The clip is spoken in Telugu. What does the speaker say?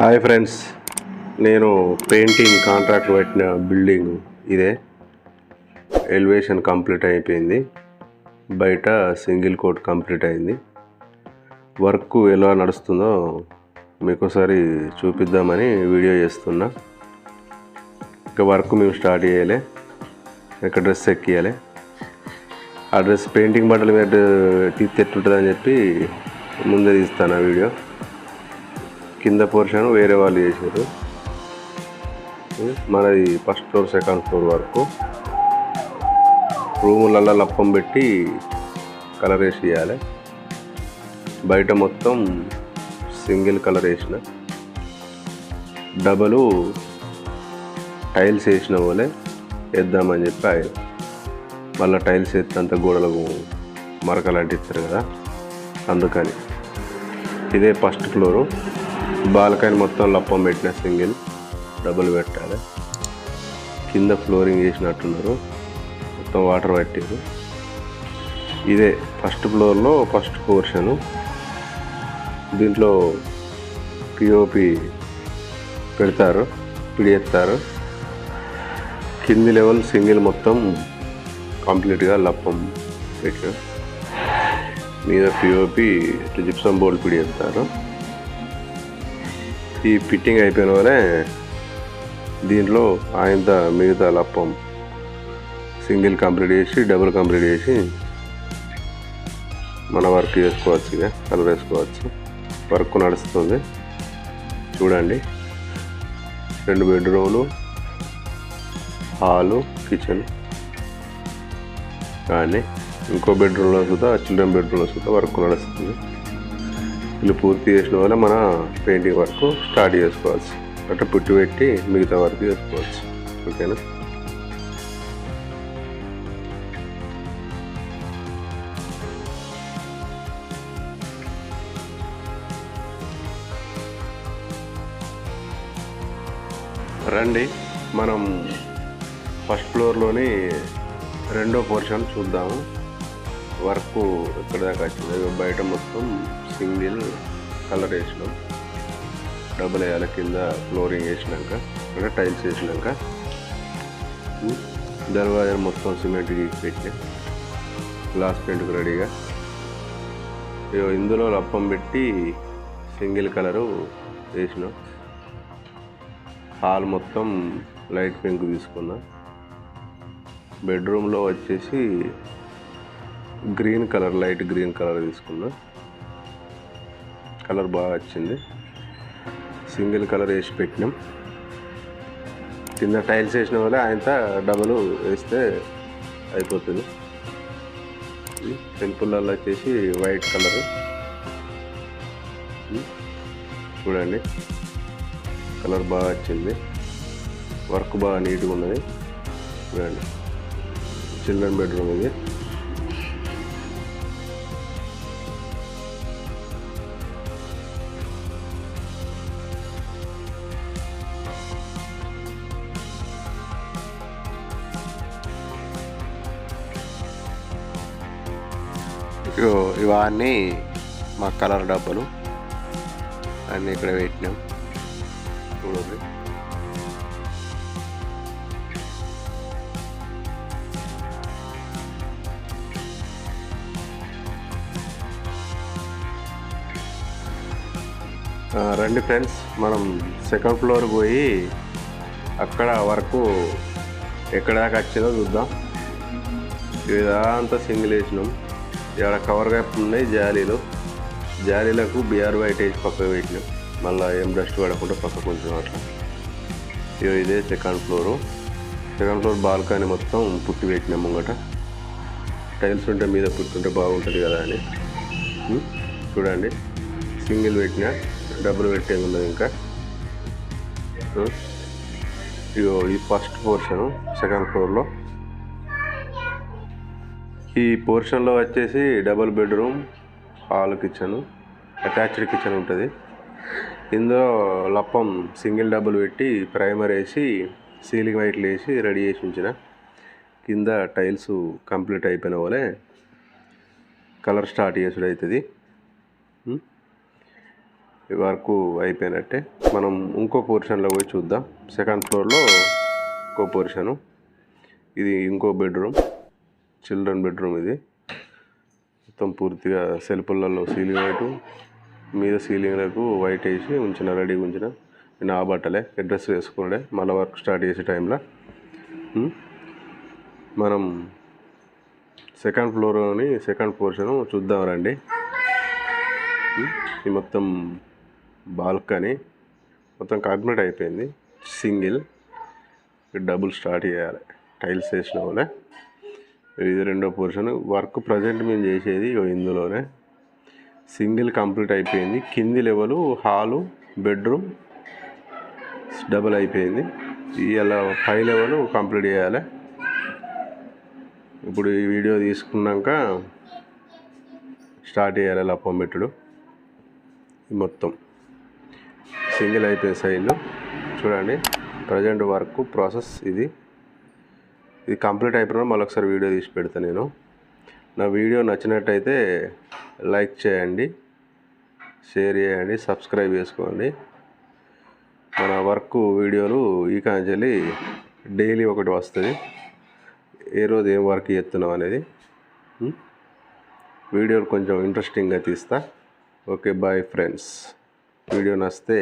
హాయ్ ఫ్రెండ్స్ నేను పెయింటింగ్ కాంట్రాక్ట్ పెట్టిన బిల్డింగ్ ఇదే. ఎలివేషన్ కంప్లీట్ అయిపోయింది. బయట సింగిల్ కోట్ కంప్లీట్ అయింది. వర్క్ ఎలా నడుస్తుందో మీకు ఒకసారి చూపిద్దామని వీడియో చేస్తున్నా. ఇంకా వర్క్ మేము స్టార్ట్ చేయాలి. ఇక్కడ డ్రెస్ ఎక్కియాలి. ఆ డ్రెస్ పెయింటింగ్ బట్టల మీద తీస్తే ఎట్టుంటుందని చెప్పి ముందే తీస్తాను ఆ వీడియో కింద పోర్షన్ వేరే వాళ్ళు చేశారు. మనది ఫస్ట్ ఫ్లోర్ సెకండ్ ఫ్లోర్ వరకు. రూములలో లప్పం పెట్టి కలర్ వేసి వేయాలి బయట మొత్తం సింగిల్ కలర్ వేసిన. డబలు టైల్స్ వేసిన వాళ్ళే వేద్దామని చెప్పి ఆయన మళ్ళీ టైల్స్ వేస్తే అంత గోడలకు మరకలు అంటిస్తారు కదా. అందుకని ఇదే ఫస్ట్ ఫ్లోరు బాలకాయని మొత్తం లప్పం పెట్టిన సింగిల్ డబుల్ పెట్టాలి. కింద ఫ్లోరింగ్ చేసినట్టున్నారు. మొత్తం వాటర్ పట్టారు ఇదే ఫస్ట్ ఫ్లోర్లో ఫస్ట్ పోర్షను. దీంట్లో పిఓపి పెడతారు పిడియెత్తారు కింది లెవెల్ సింగిల్ మొత్తం కంప్లీట్గా లప్పం పెట్టారు. మీద పిఓపి జిప్సం బోర్డు పిడియెత్తారు ఈ ఫిట్టింగ్ అయిపోయిన దీంట్లో ఆయంత మిగతా లప్పం సింగిల్ కంప్లీట్ చేసి డబుల్ కంప్లీట్ చేసి మన వర్క్ చేసుకోవచ్చు ఇక కలర్ వేసుకోవచ్చు. వర్క్ నడుస్తుంది. చూడండి. రెండు బెడ్రూమ్లు హాలు కిచెన్. కానీ ఇంకో బెడ్రూమ్లో చూద్దా చిల్డ్రన్ బెడ్రూమ్లో చూద్దా వర్క్ నడుస్తుంది. ఇల్లు పూర్తి చేసిన వల్ల మన పెయింటింగ్ వర్క్ స్టార్ట్ చేసుకోవచ్చు అంటే పుట్టి పెట్టి మిగతా వర్క్ చేసుకోవచ్చు ఓకేనా? రండి మనం ఫస్ట్ ఫ్లోర్లోని రెండో పోర్షన్ చూద్దాము. వర్క్ ఎక్కడ దాకా వచ్చింది ఇగో బయట మొత్తం సింగిల్ కలర్ వేసినాం. డబుల్ వేయాల కింద ఫ్లోరింగ్ వేసినాక అంటే టైల్స్ వేసినాక. దర్వాజా మొత్తం సిమెంట్ గీకి పెట్టి గ్లాస్ పెయింట్కి రెడీగా ఇగో ఇందులో లప్పం పెట్టి సింగిల్ కలరు వేసినాం. హాల్ మొత్తం లైట్ పింక్ తీసుకున్నా. బెడ్రూమ్లో వచ్చేసి green colour light green colour తీసుకున్నా. కలర్ బాగా వచ్చింది. సింగిల్ కలర్ వేసి పెట్టినాం. కింద టైల్స్ వేసిన వల్ల ఆయనతో డబుల్ వేస్తే అయిపోతుంది. టెంపుల్లలో వచ్చేసి వైట్ కలర్. చూడండి. కలర్ బాగా వచ్చింది. వర్క్ బాగా నీట్గా ఉన్నది. చూడండి. చిల్డ్రన్ బెడ్రూమ్ ఇది. ఇవన్నీ మా కలర్ డబ్బాలు. అన్నీ ఇక్కడ పెట్టినాం. చూడండి. రండి ఫ్రెండ్స్ మనం సెకండ్ ఫ్లోర్ పోయి అక్కడ వరకు ఎక్కడ దాకా వచ్చిందో చూద్దాం. ఇదంతా సింగిల్ వేసినాం. ఇక్కడ కవర్ గ్యాప్ ఉన్నాయి జాలీలు. జాలీలకు బిఆర్ వైట్ వేసి పక్కకు పెట్టినాం. మళ్ళీ ఏం డస్ట్ పడకుండా పక్క కొంచెం అట్లా. ఇగో ఇదే second floor second floor balcony మొత్తం పుట్టి పెట్టినాం ముంగట. టైల్స్ ఉంటే మీద పుట్టుంటే బాగుంటుంది కదా అని. చూడండి. సింగిల్ పెట్టిన డబ్బులు పెట్టేది ఉన్నది ఇంకా. ఇగో ఈ ఫస్ట్ పోర్షన్ సెకండ్ ఫ్లోర్లో ఈ పోర్షన్లో వచ్చేసి double bedroom hall kitchen attached kitchen ఉంటుంది. ఇందులో లప్పం సింగిల్ డబుల్ పెట్టి ప్రైమర్ వేసి సీలింగ్ వైట్లు వేసి రెడీ చేసి ఉంచిన. కింద టైల్స్ కంప్లీట్ అయిపోయిన వలే కలర్ స్టార్ట్ చేసుడు అవుతుంది వరకు వర్క్ అయిపోయినట్టే. మనం ఇంకో పోర్షన్లో పోయి చూద్దాం. సెకండ్ ఫ్లోర్లో ఇంకో పోర్షను. ఇది ఇంకో బెడ్రూమ్. చిల్డ్రన్ బెడ్రూమ్ ఇది. మొత్తం పూర్తిగా సెల్పులలో సీలింగ్ వైట్ మీద సీలింగ్లకు వైట్ వేసి ఉంచిన రెడీగా ఉంచిన. నా బట్టలే అడ్రస్ వేసుకున్నాడే మళ్ళీ వర్క్ స్టార్ట్ చేసే టైంలో. మనం సెకండ్ ఫ్లోర్లోని సెకండ్ పోర్షన్ చూద్దాం రండి. ఈ మొత్తం బాల్కనీ మొత్తం కంప్లీట్ అయిపోయింది. సింగిల్. డబుల్ స్టార్ట్ చేయాలి. టైల్స్ వేసిన వాళ్ళే ఇది రెండో పోర్షన్ వర్క్ ప్రజెంట్ మేము చేసేది ఇందులోనే. సింగిల్ కంప్లీట్ అయిపోయింది. కింది లెవెల్ హాలు బెడ్రూమ్ డబుల్ అయిపోయింది. ఇలా పై లెవెల్ కంప్లీట్ చేయాలి. ఇప్పుడు ఈ వీడియో తీసుకున్నాక స్టార్ట్ చేయాలి లప్పం పెట్టుడు. మొత్తం. సింగిల్ అయిపోయే సైడ్లో చూడండి. ప్రజెంట్ వర్క్ ప్రాసెస్ ఇది. ఇది కంప్లీట్ అయిపోయిన మళ్ళీ ఒకసారి వీడియో తీసి పెడతాను నేను. నా వీడియో నచ్చినట్టయితే లైక్ చేయండి షేర్ చేయండి సబ్స్క్రైబ్ చేసుకోండి. మన వర్క్ వీడియోలు ఈ కాంచెల్లి డైలీ ఒకటి వస్తుంది. ఏ రోజు ఏం వర్క్ చేస్తున్నాం అనేది వీడియోలు కొంచెం ఇంట్రెస్టింగ్గా తీస్తా. Okay bye friends video నస్తే